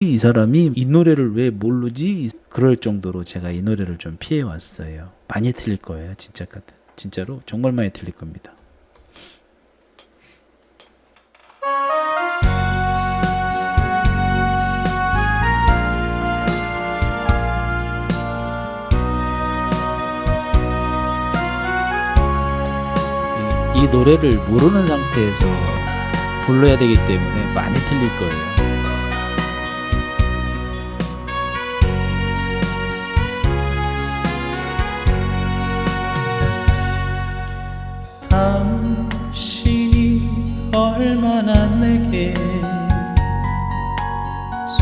이 사람이 이 노래를 왜 모르지? 그럴 정도로 제가 이 노래를 좀 피해 왔어요. 많이 틀릴 거예요, 진짜 같은. 진짜로 정말 많이 틀릴 겁니다. 이, 이 노래를 모르는 상태에서 불러야 되기 때문에 많이 틀릴 거예요.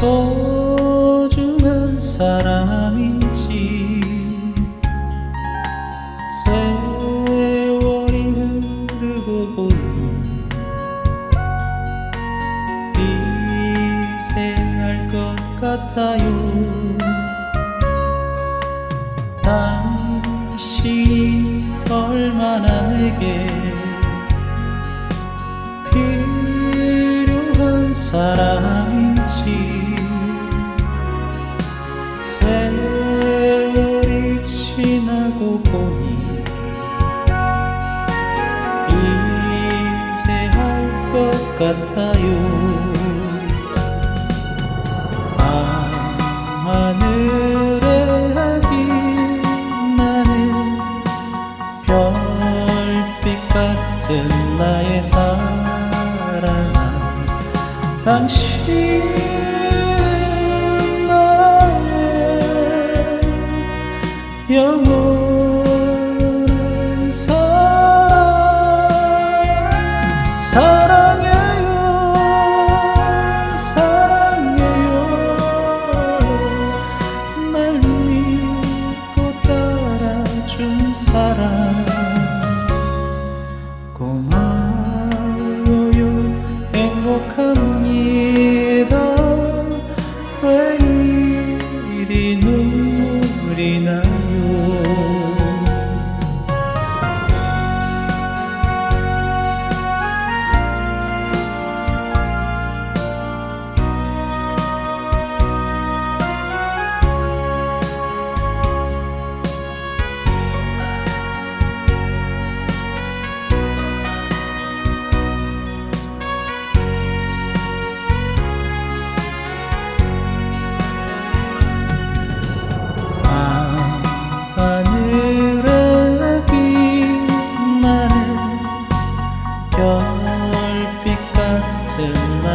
소중한 사람인지 세월이 흐르고 보니 이제 알 것 같아요 지나고 보니 이제 알 것 같아요. 하늘에 빛나는 별빛 같은 나의 사랑아 당신 영원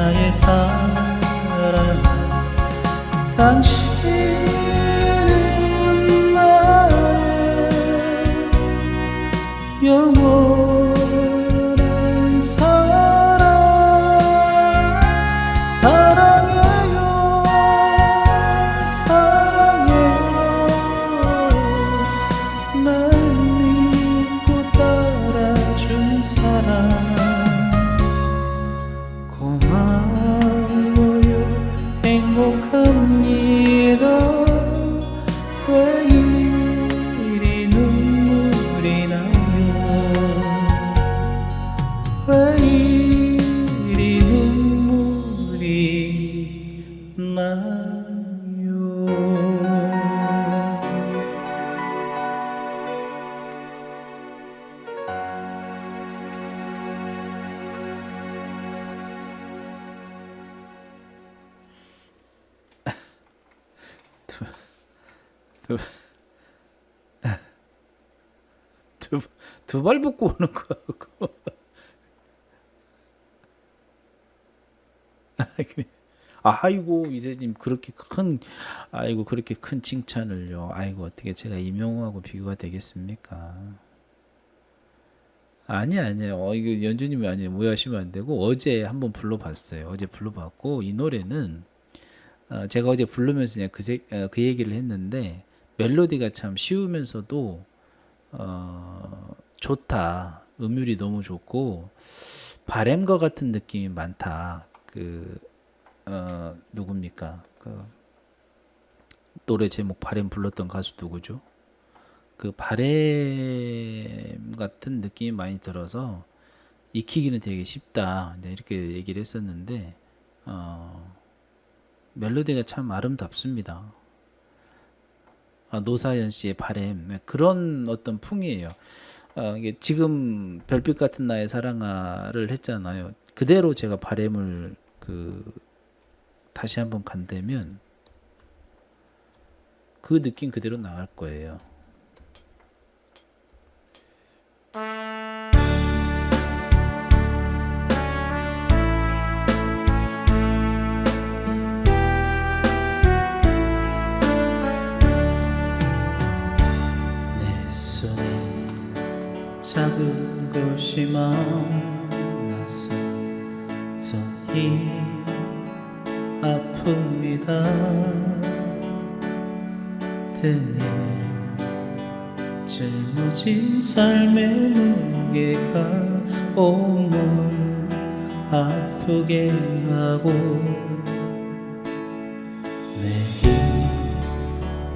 나의 사랑 당신 두, 두, 두 발 붙고 오는 거하고. 아이고 이세님 그렇게 큰 아이고 그렇게 큰 칭찬을요. 아이고 어떻게 제가 이명호하고 비교가 되겠습니까? 아니 아니에요. 어 이거 연주님이 아니에요. 오해하시면 안 되고 어제 한번 불러봤어요. 어제 불러봤고 이 노래는 어, 제가 어제 부르면서 그냥 그, 세- 어, 그 얘기를 했는데 멜로디가 참 쉬우면서도 어, 좋다. 음율이 너무 좋고 바램과 같은 느낌이 많다. 그 어, 누굽니까? 그 노래 제목 바램 불렀던 가수 누구죠? 그 바램 같은 느낌이 많이 들어서 익히기는 되게 쉽다. 이렇게 얘기를 했었는데 어, 멜로디가 참 아름답습니다. 아, 노사연 씨의 바램 네, 그런 어떤 풍이에요. 아, 이게 지금 별빛 같은 나의 사랑아를 했잖아요. 그대로 제가 바램을 그 다시 한번 간다면 그 느낌 그대로 나갈 거예요. 손에 작은 것이 많아서 손이 아픕니다. 등에 짊어진 삶의 무게가 온몸을 아프게 하고 매일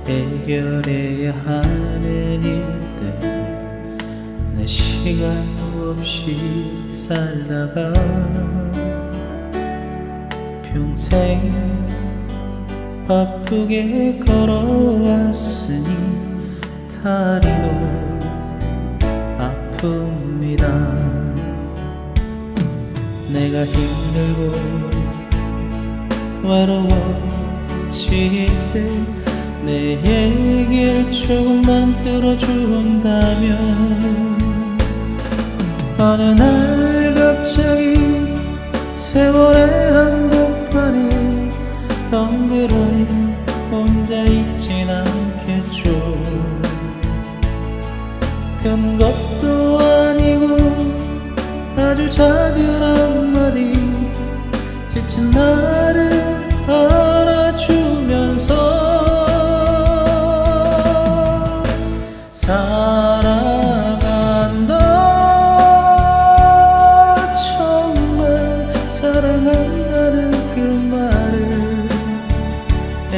해결해야 하는 일들. 내 시간 없이 살다가 평생 바쁘게 걸어왔으니 다리도 아픕니다. 내가 힘들고 외로워질 때 내 얘기를 조금만 들어준다면 어느 날 갑자기 세월의 한복판에 덩그러니 혼자 있진 않겠죠. 큰 것도 아니고 아주 작은 한마디 지친 나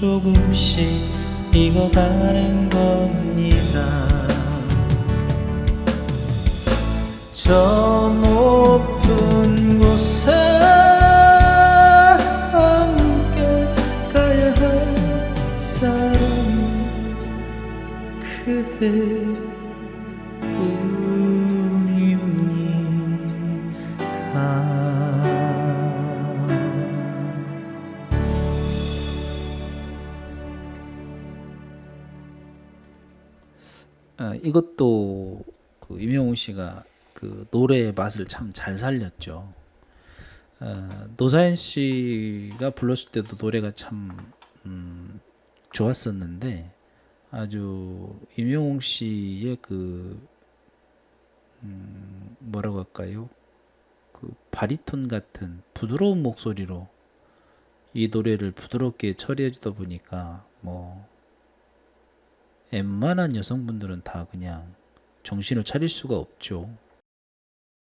조금씩 익어가는 겁니다. 저 높은 이것도 그 임영웅 씨가 그 노래의 맛을 참 잘 살렸죠. 어, 노사연 씨가 불렀을 때도 노래가 참 음, 좋았었는데 아주 임영웅 씨의 그 음, 뭐라고 할까요? 그 바리톤 같은 부드러운 목소리로 이 노래를 부드럽게 처리해 주다 보니까 뭐 웬만한 여성분들은 다 그냥 정신을 차릴 수가 없죠.